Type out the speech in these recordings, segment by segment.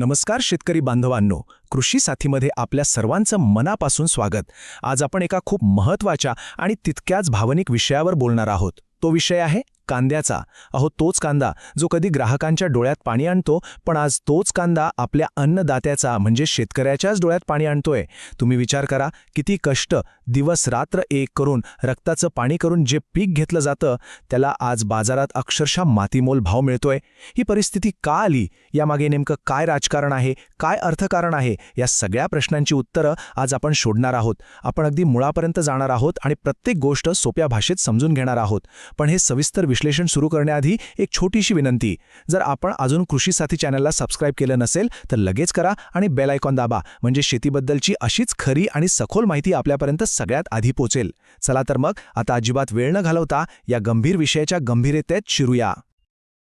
नमस्कार शेतकरी बांधवांनो कृषी साथीमध्ये आपल्या सर्वांचं मनापासून स्वागत. आज आपण एका खूप महत्त्वाच्या आणि तितक्याच भावनिक विषयावर बोलणार आहोत. तो विषय आहे कांद्याचा. अहो तोच कांदा जो कधी ग्राहकांच्या डोळ्यात पाणी आणतो पण आज तोच कांदा आपल्या अन्नदात्याचा म्हणजे शेतकऱ्याच्याच डोळ्यात पाणी आणतोय. तुम्ही विचार करा किती कष्ट दिवस रात्र एक करून रक्ताचं पाणी करून जे पीक घेतलं जातं त्याला आज बाजारात अक्षरशः मातीमोल भाव मिळतोय. ही परिस्थिती का आली? यामागे नेमकं काय राजकारण आहे? काय अर्थकारण आहे? या सगळ्या प्रश्नांची उत्तरं आज आपण शोधणार आहोत. आपण अगदी मुळापर्यंत जाणार आहोत आणि प्रत्येक गोष्ट सोप्या भाषेत समजून घेणार आहोत. पण हे सविस्तर विश्लेषण सुरू करण्याआधी एक छोटीशी विनंती. जर आपण अजून कृषी साथी चॅनलला सबस्क्राईब केलं नसेल तर लगेच करा आणि बेल आयकॉन दाबा म्हणजे शेतीबद्दलची अशीच खरी आणि सखोल माहिती आपल्यापर्यंत सगळ्यात आधी पोचेल. चला तर मग आता अजिबात वेळ न घालवता या गंभीर विषयाच्या गंभीरतेत शिरूया.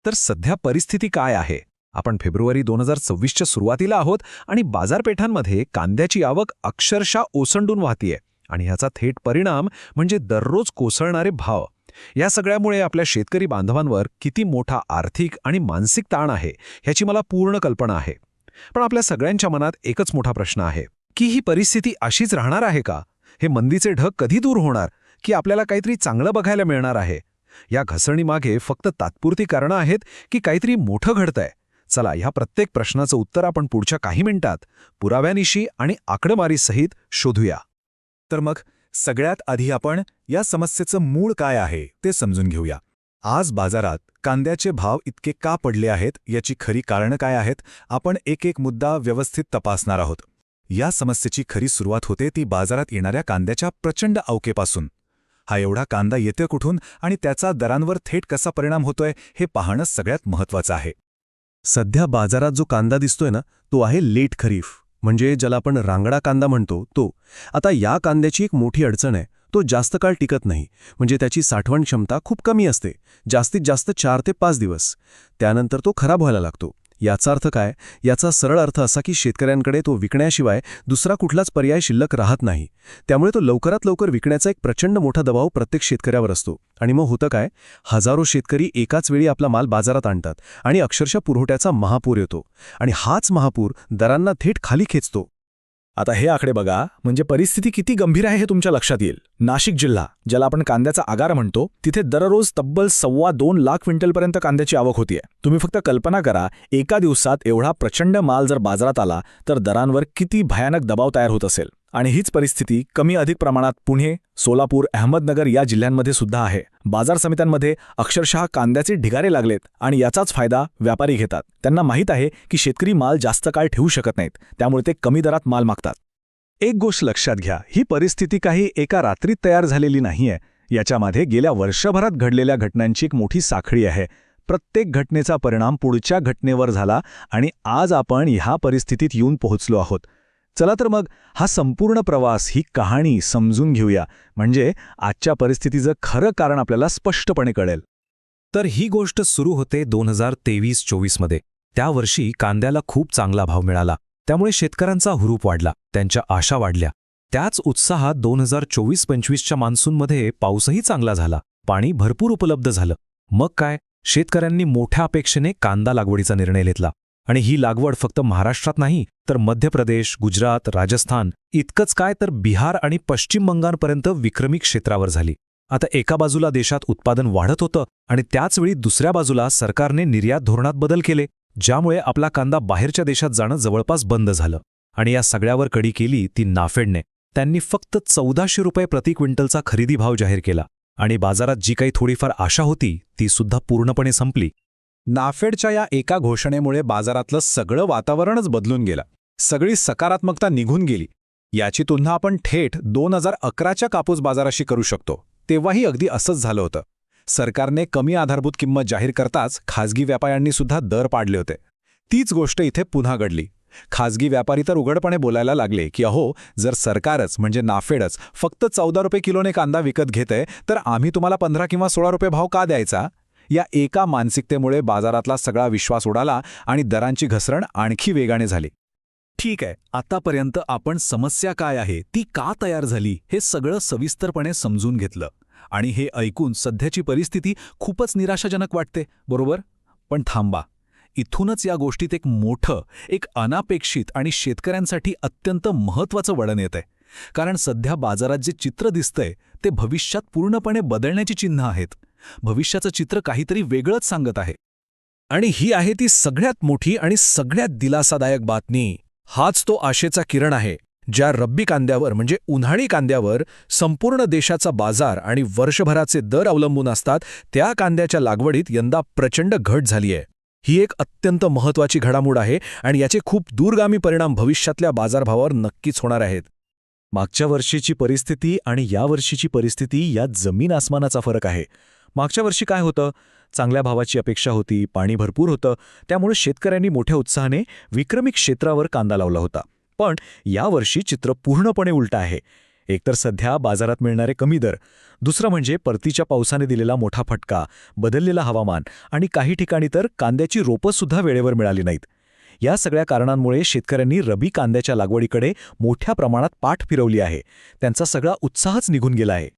तर सध्या परिस्थिती काय आहे? आपण फेब्रुवारी दोन हजार सव्वीसच्या सुरुवातीला आहोत आणि बाजारपेठांमध्ये कांद्याची आवक अक्षरशः ओसंडून वाहतीये. आणि ह्याचा थेट परिणाम म्हणजे दररोज कोसळणारे भाव. या सगळ्यामुळे आपल्या शेतकरी बांधवांवर किती मोठा आर्थिक आणि मानसिक ताण आहे ह्याची मला पूर्ण कल्पना आहे. पण आपल्या सगळ्यांच्या मनात एकच मोठा प्रश्न आहे की ही परिस्थिती अशीच राहणार आहे का? हे मंदीचे ढग कधी दूर होणार? की आपल्याला काहीतरी चांगलं बघायला मिळणार आहे? या घसरणीमागे फक्त तात्पुरती कारणं आहेत की काहीतरी मोठं घडतंय? चला ह्या प्रत्येक प्रश्नाचं उत्तर आपण पुढच्या काही मिनिटात पुराव्यानिशी आणि आकडेमारीसहित शोधूया. तर मग सगळ्यात आधी आपण या समस्येचं मूळ काय आहे ते समजून घेऊया. आज बाजारात कांद्याचे भाव इतके का पडले आहेत याची खरी कारणं काय आहेत आपण एक एक मुद्दा व्यवस्थित तपासणार आहोत. या समस्येची खरी सुरुवात होते ती बाजारात येणाऱ्या कांद्याच्या प्रचंड अवकेपासून हा एवढा कांदा येतोय कुठून आणि त्याचा दरांवर थेट कसा परिणाम होतोय हे पाहणं सगळ्यात महत्वाचं आहे. सध्या बाजारात जो कांदा दिसतोय ना तो आहे लेट खरीफ. म्हणजे ज्याला आपण रांगडा कांदा म्हणतो तो. आता या कांद्याची एक मोठी अडचण आहे. तो जास्त काळ टिकत नाही. म्हणजे त्याची साठवण क्षमता खूप कमी असते. जास्तीत जास्त चार ते पाच दिवस. त्यानंतर तो खराब व्हायला लागतो. याचा अर्थ काय? याचा सरळ अर्थ असा की शेतकऱ्यांकडे तो विकण्याशिवाय दुसरा कुठलाच पर्याय शिल्लक राहत नाही. त्यामुळे तो लवकरात लवकर विकण्याचा एक प्रचंड मोठा दबाव प्रत्येक शेतकऱ्यावर असतो. आणि मग होतं काय? हजारो शेतकरी एकाच वेळी आपला माल बाजारात आणतात आणि अक्षरशः पुरवठ्याचा महापूर येतो. आणि हाच महापूर दरांना थेट खाली खेचतो. आता हे आकडे बघा म्हणजे परिस्थिती किती गंभीर आहे हे तुमच्या लक्षात येईल. नाशिक जिल्हा ज्याला आपण कांद्याचा आगार म्हणतो तिथे दररोज तब्बल सव्वा दोन लाख क्विंटलपर्यंत कांद्याची आवक होतीये. तुम्ही फक्त कल्पना करा एका दिवसात एवढा प्रचंड माल जर बाजारात आला तर दरांवर किती भयानक दबाव तयार होत असेल. आणि हीच परिस्थिती कमी अधिक प्रमाणात पुणे सोलापूर अहमदनगर या जिल्ह्यांमध्ये सुद्धा आहे. बाजार समित्यांमध्ये अक्षरशः कांद्याचे ढिगारे लागलेत आणि याचाच फायदा व्यापारी घेतात. त्यांना माहीत आहे की शेतकरी माल जास्त काळ ठेवू शकत नाहीत त्यामुळे ते कमी दरात माल मागतात. एक गोष्ट लक्षात घ्या ही परिस्थिती काही एका रात्रीत तयार झालेली नाहीये. याच्यामध्ये गेल्या वर्षभरात घडलेल्या घटनांची एक मोठी साखळी आहे. प्रत्येक घटनेचा परिणाम पुढच्या घटनेवर झाला आणि आज आपण ह्या परिस्थितीत येऊन पोहोचलो आहोत. चला तर मग हा संपूर्ण प्रवास ही कहाणी समजून घेऊया. म्हणजे आजच्या परिस्थितीचं खरं कारण आपल्याला स्पष्टपणे कळेल. तर ही गोष्ट सुरू होते दोन हजार तेवीस चोवीसमध्ये त्या वर्षी कांद्याला खूप चांगला भाव मिळाला. त्यामुळे शेतकऱ्यांचा हुरूप वाढला. त्यांच्या आशा वाढल्या. त्याच उत्साहात दोन हजार चोवीस पंचवीसच्या मान्सूनमध्ये पाऊसही चांगला झाला. पाणी भरपूर उपलब्ध झालं. मग काय? शेतकऱ्यांनी मोठ्या अपेक्षेने कांदा लागवडीचा निर्णय घेतला. आणि ही लागवड फक्त महाराष्ट्रात नाही तर मध्य प्रदेश गुजरात राजस्थान इतकंच काय तर बिहार आणि पश्चिम बंगालपर्यंत विक्रमी क्षेत्रावर झाली. आता एका बाजूला देशात उत्पादन वाढत होतं आणि त्याचवेळी दुसऱ्या बाजूला सरकारने निर्यात धोरणात बदल केले ज्यामुळे आपला कांदा बाहेरच्या देशात जाणं जवळपास बंद झालं. आणि या सगळ्यावर कडी केली ती नाफेडने. त्यांनी फक्त चौदाशे रुपये प्रति क्विंटलचा खरेदी भाव जाहीर केला. आणि बाजारात जी काही थोडीफार आशा होती ती सुद्धा पूर्णपणे संपली. नाफेडच्या या एका घोषणेमुळे बाजारातलं सगळं वातावरणच बदलून गेलं. सगळी सकारात्मकता निघून गेली. याची तुलना आपण थेट दोन हजार अकराच्या कापूस बाजाराशी करू शकतो. तेव्हाही अगदी असंच झालं होतं. सरकारने कमी आधारभूत किंमत जाहीर करताच खाजगी व्यापाऱ्यांनी सुद्धा दर पाडले होते. तीच गोष्ट इथे पुन्हा घडली. खाजगी व्यापारी तर उघडपणे बोलायला लागले की अहो जर सरकारच म्हणजे नाफेडच फक्त चौदा रुपये किलोने कांदा विकत घेतय तर आम्ही तुम्हाला पंधरा किंवा सोळा रुपये भाव का द्यायचा? या एका मानसिकतेमुळे बाजारातला सगळा विश्वास उडाला आणि दरांची घसरण आणखी वेगाने झाली. ठीक आहे आतापर्यंत आपण समस्या काय आहे ती का तयार झाली हे सगळं सविस्तरपणे समजून घेतलं. आणि हे ऐकून सध्याची परिस्थिती खूपच निराशाजनक वाटते बरोबर? पण थांबा इथूनच या गोष्टीत एक मोठं एक अनापेक्षित आणि शेतकऱ्यांसाठी अत्यंत महत्त्वाचं वळण येतंय. कारण सध्या बाजारात जे चित्र दिसतंय ते भविष्यात पूर्णपणे बदलण्याची चिन्ह आहेत. भविष्याचं चित्र काहीतरी वेगळंच सांगत आहे. आणि ही आहे ती सगळ्यात मोठी आणि सगळ्यात दिलासादायक बातमी. हाच तो आशेचा किरण आहे ज्या रब्बी कांद्यावर म्हणजे उन्हाळी कांद्यावर संपूर्ण देशाचा बाजार आणि वर्षभराचे दर अवलंबून असतात त्या कांद्याच्या लागवडीत यंदा प्रचंड घट झालीय. ही एक अत्यंत महत्वाची घडामोड आहे आणि याचे खूप दूरगामी परिणाम भविष्यातल्या बाजारभावावर नक्कीच होणार आहेत. मागच्या वर्षीची परिस्थिती आणि या वर्षीची परिस्थिती यात जमीन आसमानाचा फरक आहे. मागच्या वर्षी काय होतं? चांगल्या भावाची अपेक्षा होती पाणी भरपूर होतं त्यामुळे शेतकऱ्यांनी मोठ्या उत्साहाने विक्रमी क्षेत्रावर कांदा लावला होता. पण यावर्षी चित्र पूर्णपणे उलटं आहे. एकतर सध्या बाजारात मिळणारे कमी दर दुसरं म्हणजे परतीच्या पावसाने दिलेला मोठा फटका बदललेला हवामान आणि काही ठिकाणी तर कांद्याची रोपंसुद्धा वेळेवर मिळाली नाहीत. या सगळ्या कारणांमुळे शेतकऱ्यांनी रबी कांद्याच्या लागवडीकडे मोठ्या प्रमाणात पाठ फिरवली आहे. त्यांचा सगळा उत्साहच निघून गेला आहे.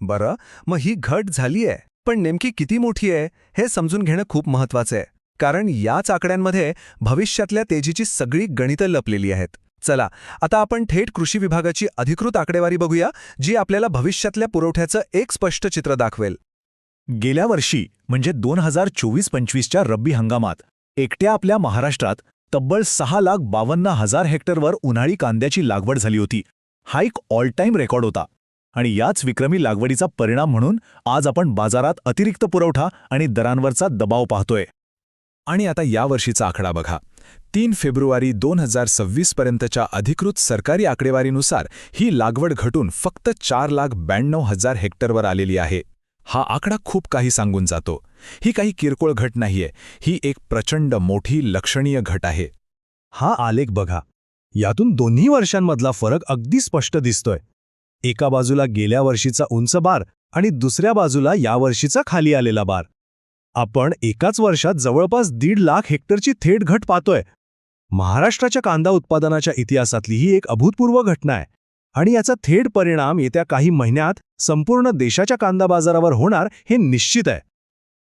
बरं मग ही घट झाली आहे पण नेमकी किती मोठी आहे हे समजून घेणं खूप महत्वाचं आहे. कारण याच आकड्यांमध्ये भविष्यातल्या तेजीची सगळी गणितं लपलेली आहेत. चला आता आपण थेट कृषी विभागाची अधिकृत आकडेवारी बघूया जी आपल्याला भविष्यातल्या पुरवठ्याचं एक स्पष्ट चित्र दाखवेल. गेल्या वर्षी म्हणजे दोन हजार चोवीस पंचवीसच्या रब्बी हंगामात एकट्या आपल्या महाराष्ट्रात तब्बल सहा लाख बावन्न हजार हेक्टरवर उन्हाळी कांद्याची लागवड झाली होती. हा एक ऑल टाईम रेकॉर्ड होता. आणि याच विक्रमी लागवडीचा परिणाम म्हणून आज आपण बाजारात अतिरिक्त पुरवठा आणि दरांवरचा दबाव पाहतोय. आणि आता यावर्षीचा आकडा बघा. तीन फेब्रुवारी दोन हजार सव्वीस पर्यंतच्या अधिकृत सरकारी आकडेवारीनुसार ही लागवड घटून फक्त चार लाख ब्याण्णव हजार हेक्टरवर आलेली आहे. हा आकडा खूप काही सांगून जातो. ही काही किरकोळ घट नाहीये. ही एक प्रचंड मोठी लक्षणीय घट आहे. हा आलेख बघा. यातून दोन्ही वर्षांमधला फरक अगदी स्पष्ट दिसतोय. एका बाजूला गेल्या वर्षीचा उंच बार आणि दुसऱ्या बाजूला यावर्षीचा खाली आलेला बार. आपण एकाच वर्षात जवळपास दीड लाख हेक्टरची थेट घट पाहतोय. महाराष्ट्राच्या कांदा उत्पादनाच्या इतिहासातली ही एक अभूतपूर्व घटना आहे आणि याचा थेट परिणाम येत्या काही महिन्यात संपूर्ण देशाच्या कांदा बाजारावर होणार हे निश्चित आहे.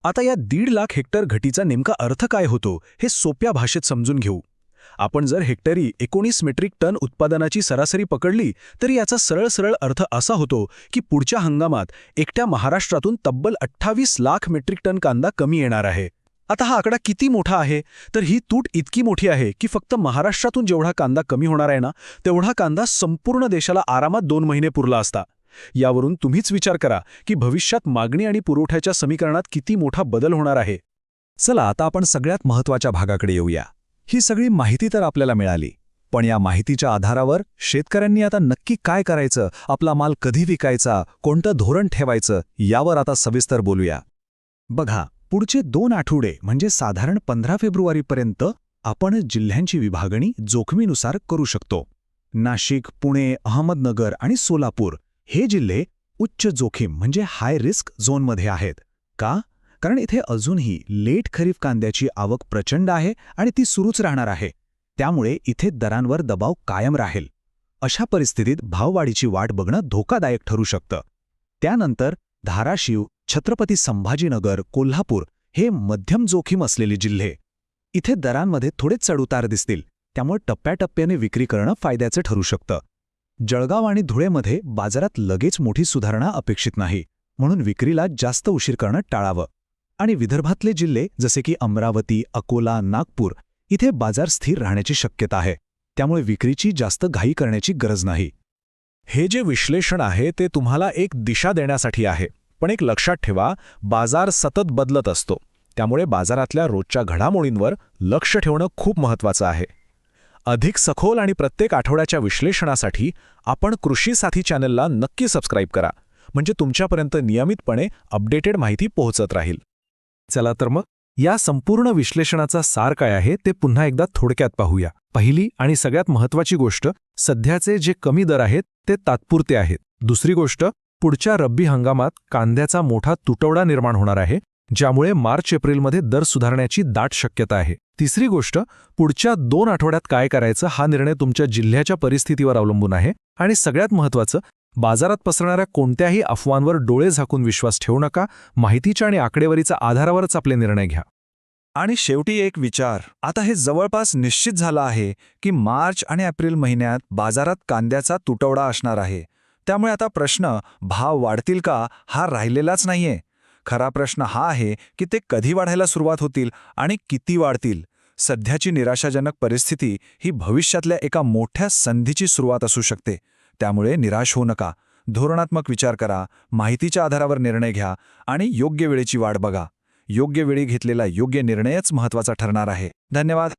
आता या दीड लाख हेक्टर घटीचा नेमका अर्थ काय होतो हे सोप्या भाषेत समजून घेऊ. आपण जर हेक्टरी एकोणीस मेट्रिक टन उत्पादनाची सरासरी पकडली तर याचा सरळ सरळ अर्थ असा होतो की पुढच्या हंगामात एकट्या महाराष्ट्रातून तब्बल अठ्ठावीस लाख मेट्रिक टन कांदा कमी येणार आहे. आता हा आकडा किती मोठा आहे? तर ही तूट इतकी मोठी आहे की फक्त महाराष्ट्रातून जेवढा कांदा कमी होणार आहे ना तेवढा कांदा संपूर्ण देशाला आरामात दोन महिने पुरला असता. यावरून तुम्हीच विचार करा की भविष्यात मागणी आणि पुरवठ्याच्या समीकरणात किती मोठा बदल होणार आहे. चला आता आपण सगळ्यात महत्त्वाच्या भागाकडे येऊया. ही सगळी माहिती तर आपल्याला मिळाली. पण या माहितीच्या आधारावर शेतकऱ्यांनी आता नक्की काय करायचं आपला माल कधी विकायचा कोणतं धोरण ठेवायचं यावर आता सविस्तर बोलूया. बघा पुढचे दोन आठवडे म्हणजे साधारण पंधरा फेब्रुवारीपर्यंत आपण जिल्ह्यांची विभागणी जोखमीनुसार करू शकतो. नाशिक पुणे अहमदनगर आणि सोलापूर हे जिल्हे उच्च जोखीम म्हणजे हाय रिस्क झोनमध्ये आहेत. का? कारण इथे अजूनही लेट खरीप कांद्याची आवक प्रचंड आहे आणि ती सुरूच राहणार आहे. त्यामुळे इथे दरांवर दबाव कायम राहील. अशा परिस्थितीत भाववाढीची वाट बघणं धोकादायक ठरू शकतं. त्यानंतर धाराशिव छत्रपती संभाजीनगर कोल्हापूर हे मध्यम जोखीम असलेले जिल्हे. इथे दरांमध्ये थोडे चढउतार दिसतील. त्यामुळे टप्प्याटप्प्याने विक्री करणं फायद्याचं ठरू शकतं. जळगाव आणि धुळेमध्ये बाजारात लगेच मोठी सुधारणा अपेक्षित नाही. म्हणून विक्रीला जास्त उशीर करणं टाळावं. आणि विदर्भातले जिल्हे जसे की अमरावती अकोला नागपूर इथे बाजार स्थिर राहण्याची शक्यता आहे. त्यामुळे विक्रीची जास्त घाई करण्याची गरज नाही. हे जे विश्लेषण आहे ते तुम्हाला एक दिशा देण्यासाठी आहे. पण एक लक्षात ठेवा बाजार सतत बदलत असतो. त्यामुळे बाजारातल्या रोजच्या घडामोडींवर लक्ष ठेवणं खूप महत्त्वाचं आहे. अधिक सखोल आणि प्रत्येक आठवड्याच्या विश्लेषणासाठी आपण कृषी साथी चॅनलला नक्की सबस्क्राईब करा. म्हणजे तुमच्यापर्यंत नियमितपणे अपडेटेड माहिती पोहोचत राहील. चला तर मग या संपूर्ण विश्लेषणाचा सार काय आहे ते पुन्हा एकदा थोडक्यात पाहूया. पहिली आणि सगळ्यात महत्वाची गोष्ट सध्याचे जे कमी दर आहेत ते तात्पुरते आहेत. दुसरी गोष्ट पुढच्या रब्बी हंगामात कांद्याचा मोठा तुटवडा निर्माण होणार आहे ज्यामुळे मार्च एप्रिलमध्ये दर सुधारण्याची दाट शक्यता आहे. तिसरी गोष्ट पुढच्या दोन आठवड्यात काय करायचं हा निर्णय तुमच्या जिल्ह्याच्या परिस्थितीवर अवलंबून आहे. आणि सगळ्यात महत्त्वाचं बाजारात पसरणाऱ्या कोणत्याही अफवांवर डोळे झाकून विश्वास ठेवू नका माहितीच्या आणि आकडेवारीच्या आधारावरच आपले निर्णय घ्या. आणि शेवटी एक विचार आता हे जवळपास निश्चित झालं आहे की मार्च आणि एप्रिल महिन्यात बाजारात कांद्याचा तुटवडा असणार आहे. त्यामुळे आता प्रश्न भाव वाढतील का हा राहिलेलाच नाहीये. खरा प्रश्न हा आहे की ते कधी वाढायला सुरुवात होतील आणि किती वाढतील. सध्याची निराशाजनक परिस्थिती ही भविष्यातल्या एका मोठ्या संधीची सुरुवात असू शकते. त्यामुळे निराश होऊ नका. धोरणात्मक विचार करा. माहितीच्या आधारावर निर्णय घ्या आणि योग्य वेळेची वाट बघा. योग्य वेळी घेतलेला योग्य निर्णयच महत्त्वाचा ठरणार आहे. धन्यवाद.